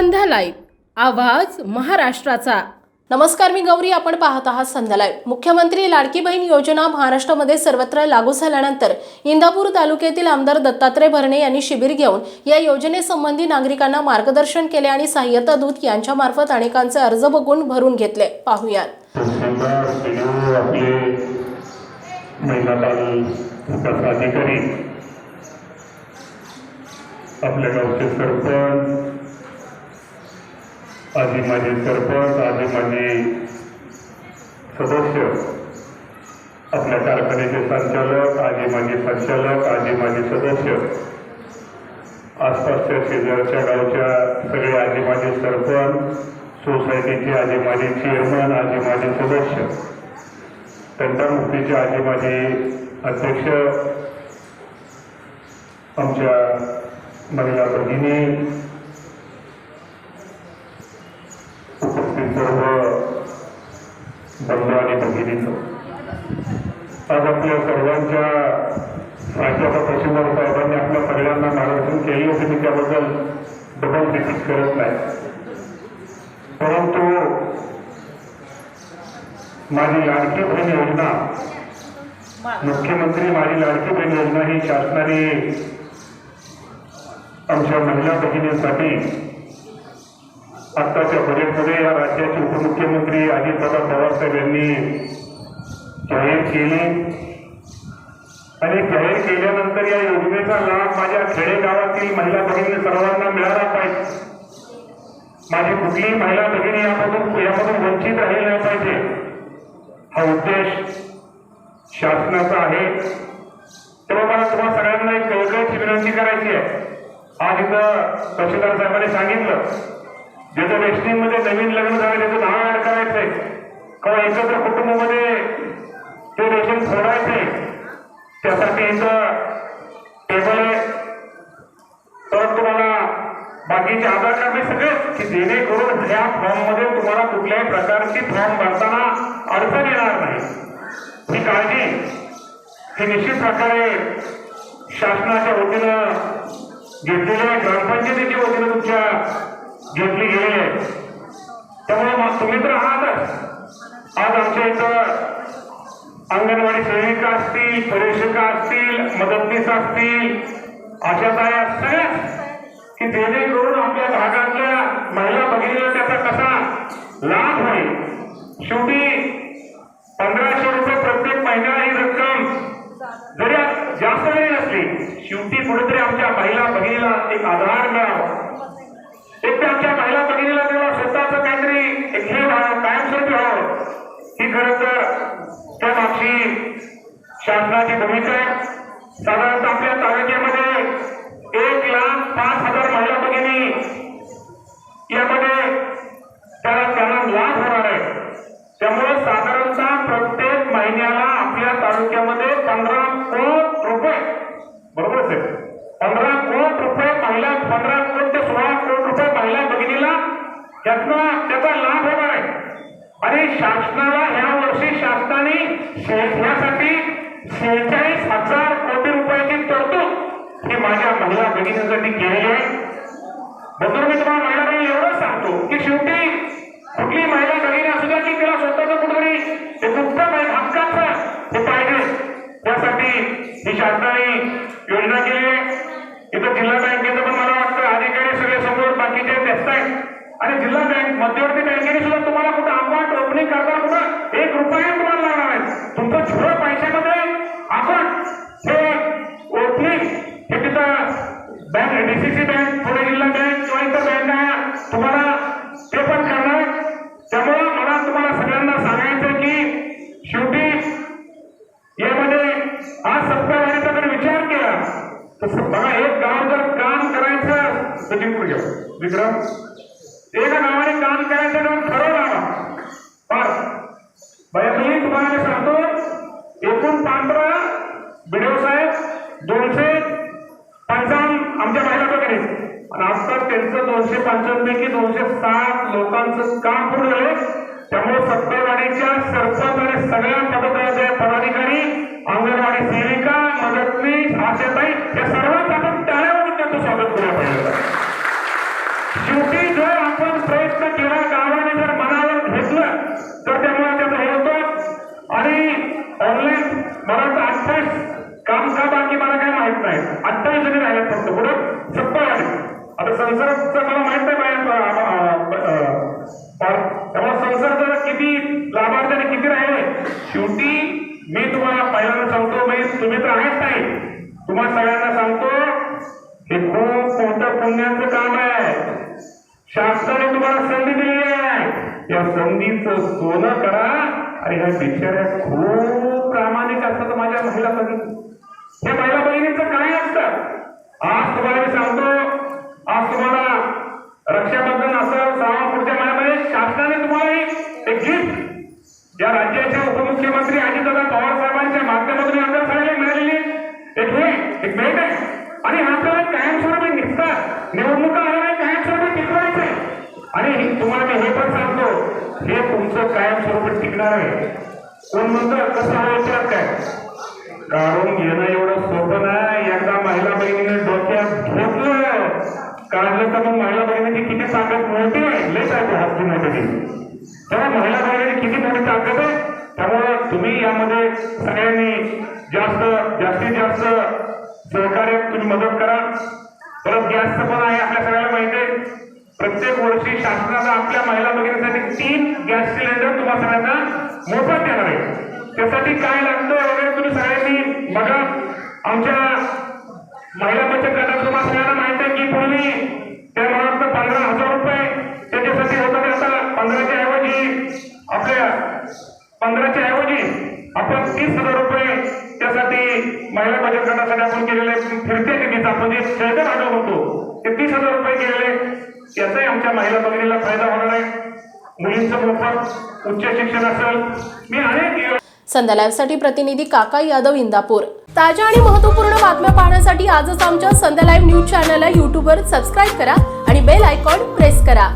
संध्या live. आवाज महाराष्ट्राचा. नमस्कार मी गौरी. आपण पाहत आहात संध्या लाईव्ह. मुख्यमंत्री लाडकी बहीण योजना महाराष्ट्रामध्ये सर्वत्र लागू झाल्यानंतर इंदापूर तालुक्यातील आमदार दत्तात्रय भरणे यांनी शिबिर घेऊन या योजनेसंबंधी नागरिकांना मार्गदर्शन केले आणि सहाय्यता दूत यांच्यामार्फत अनेकांचे अर्ज बघून भरून घेतले. पाहूयात. आपल्या गावचे सरपंच आधी माझे सरपंच आधी माझे सदस्य आपल्या कारखान्याचे संचालक आधी माझे संचालक आधी माझे सदस्य आसपासच्या शेजारच्या गावच्या सगळे आधी माझे सरपंच सोसायटीचे आधी माझे चेअरमन आधी माझे सदस्य तंटामुक्तीचे आधी माझे अध्यक्ष आमच्या महिला भगिनी कामगिरीचं आज आपल्या सर्वांच्या प्राध्यापक तहसीलदार साहेबांनी आपल्या सगळ्यांना मार्गदर्शन केली होते मी त्याबद्दल डबल रिपीट करत नाही. परंतु माझी लाडकी बहीण योजना मुख्यमंत्री माझी लाडकी बहीण योजना ही शासनाने आमच्या महिला भगिनींसाठी आत्ताच्या बजेटमध्ये या राज्याचे उपमुख्यमंत्री अजितदादा पवारसाहेब यांनी जाहीर केली. आणि जाहीर केल्यानंतर या योजनेचा लाभ माझ्या खेडेगावातील महिला भगिनी सर्वांना मिळाला पाहिजे. माझी कुठलीही महिला भगिनी यापासून यापासून वंचित राहिली नाही पाहिजे. हा उद्देश शासनाचा आहे. तेव्हा मला तुम्हाला सगळ्यांना एक कळकळीची विनंती करायची आहे. आज इथं तहसीलदार साहेबांनी सांगितलं ज्याचं रेशनिंगमध्ये नवीन लग्न झालं त्याचं नाव ऍड करायचंय. किंवा एकत्र कुटुंबामध्ये ते रेशन सोडायचंय. त्यासाठी इथं टेबल आहे. तर तुम्हाला बाकीचे आधार कार्ड हे सगळेच की जेणेकरून ह्या फॉर्ममध्ये तुम्हाला कुठल्याही प्रकारची फॉर्म भरताना अडचण येणार नाही. ही काळजी ही निश्चित प्रकारे शासनाच्या वतीनं घेतलेली आहे. ग्रामपंचायतीच्या वतीनं तुमच्या घेतली गेलेली आहे. त्यामुळे मग तुम्ही तर आहातच. आज आमच्या इथं अंगणवाडी सेविका असतील परीक्षिका असतील मदतनीस असतील अशा आशाताया सगळ्याच की जेणेकरून आपल्या भागातल्या महिला भगिनीला त्याचा कसा लाभ होईल. शेवटी पंधराशे रुपये प्रत्येक महिन्याला ही रक्कम जरी जास्त जरी नसली शेवटी कुठेतरी आमच्या महिला भगिनीला एक आधार मिळावा एक तर आमच्या महिला भगिनीला तेव्हा स्वतःचं काहीतरी एक हे व्हावं कायमस्वरूपी व्हावं ही खरं तर त्या मागची शासनाची भूमिका आहे. साधारणतः आपल्या तालुक्यामध्ये एक लाख पाच हजार महिला भगिनी यामध्ये त्याला त्यांना लाभ होणार आहे. त्यामुळे साधारणतः प्रत्येक महिन्याला आपल्या तालुक्यामध्ये पंधरा कोट रुपये बरोबरच आहे पंधरा कोट रुपये महिला पंधरा कोट ते सोळा कोट रुपये महिला भगिनीला त्यातनं त्याचा लाभ होणार आहे. आणि शासनाला ह्या वर्षी शासनाने शे- शेहेचाळीस हजार कोटी रुपयाची तरतूद ही माझ्या महिला भगिनींसाठी केलेली आहे. बंधू मी तुम्हाला महिला बहिणी एवढंच सांगतो की शेवटी कुठली महिला भगिनी असू द्या की तिला स्वतःचं कुठेतरी एक उत्तम आहे हक्काचं हे पाहिजे. त्यासाठी ही शासनाने योजना केली आहे. इथं जिल्हा बँकेचं पण मला वाटतं अधिकारी सगळे समोर बाकीचे व्यस्त आहेत. आणि जिल्हा बँक मध्यवर्ती बँकेने सुद्धा तुम्हाला कुठं अकाउंट ओपनिंग करताना कुठं एक रुपया तुम्हाला लागणार आहे तुमचं झिरो पैशामध्ये अकाउंट हे ओपनिंग हे तिथं बँक डीसीसी बँक पुणे जिल्हा बँक किंवा इतर बँका तुम्हाला ते पण करणार त्यामुळे मला तुम्हाला सगळ्यांना सांगायचं की शेवटी यामध्ये आज सत्तावाडीचा जर विचार केला तर बघा एक गाव जर काम करायचं तर जिंकून घ्या विक्रम एका गावाने काम करायचं म्हणून ठरवला ना पर तुम्हाला सांगतो एकूण पांढरा बिडो साहेब दोनशे पंचावन्न आमच्या महिला वगैरे आणि आजकाल त्यांचं दोनशे पंचावन्न पैकी दोनशे सात लोकांचं काम पूर्ण झाले त्यामुळे सत्तावाडीच्या सरपंच आणि सगळ्या पदाधिकारी पदाधिकारी अंगणवाडी सेविका भाग्यश्री आशाताई. या सर्वांना आपण टाळ्यावरून त्यांचं स्वागत केलं पाहिजे शेवटी जो आपण प्रयत्न केला गावाने जर मनावर घेतलं तर त्यामुळे आता हे होतं. आणि ऑनलाईन मराठा अठ्ठावीस काम का बाकी मला काय माहीत नाही. अठ्ठावीस जणी राहिल्यात फक्त. पुढं सत्तर आहे आता संसदचं मला माहीत नाही बाहेर हे खूप मोठं पुण्याचं काम आहे. शासनाने तुम्हाला संधी दिली आहे. या संधीचं सोनं करा. आणि ह्या बिचाऱ्या खूप प्रामाणिक असतात माझ्या महिला बहिणी हे महिला बहिणीचं काय असतं? आज तुम्हाला मी सांगतो. आज तुम्हाला रक्षाबंधन असं श्रावण पुढच्या महिन्यामध्ये शासनाने तुम्हाला एक एक गिफ्ट या राज्याचे उपमुख्यमंत्री अजितदादा पवार साहेबांच्या माध्यमातून आपल्याला सगळ्यांना मिळालेली एक हे एक भेट आहे आणि आपल्याला कायमस्वरूपी निघतात निवडणुका आल्याने कायमस्वरूपी टिकवायचं आहे आणि हे- तुम्हाला मी हे पण सांगतो हे तुमचं कायमस्वरूपी आहे. कसं काय? काढून घेणं एवढं सोपं नाही. एकदा महिला बहिणीने डोक्यात घेतलं काढलं तर मग महिला बहिणीची किती ताकद मोठी आहे? लय काय हस्ती मोठी तेव्हा महिला बहिणीची किती मोठी ताकद आहे? त्यामुळे तुम्ही यामध्ये सगळ्यांनी जास्त जास्तीत जास्त सहकार्य तुम्ही मदत करा. परत गॅसचं पण आहे आपल्या सगळ्याला माहिती आहे. प्रत्येक वर्षी शासनाला आपल्या महिला भगिनीसाठी तीन गॅस सिलेंडर तुम्हाला सगळ्यांना मोफत देणार आहे त्यासाठी काय लागतं वगैरे तुम्ही सगळ्यांनी बघा. आमच्या महिला बचत गटात तुम्हाला सगळ्यांना माहिती आहे की पूर्वी त्या मला पंधरा हजार रुपये त्याच्यासाठी होतं ते आता पंधराच्या ऐवजी आपल्या पंधराच्या ऐवजी आपण तीस हजार रुपये त्यासाठी महिला बचत गटासाठी आपण केलेले फिरते निधीचा आपण जे खेळते भांडवल होतो ते तीस हजार रुपये केलेले. त्याचाही आमच्या महिला भगिनीला फायदा होणार आहे. मुलींचं मोफत उच्च शिक्षण असेल. मी अनेक संध्या लाईव्हसाठी प्रतिनिधी काका यादव इंदापूर. ताज्या आणि महत्त्वपूर्ण बातम्या पाहण्यासाठी आजच आमच्या संध्या लाईव्ह न्यूज चॅनलला यूट्यूबवर सबस्क्राईब करा आणि बेल आयकॉन प्रेस करा.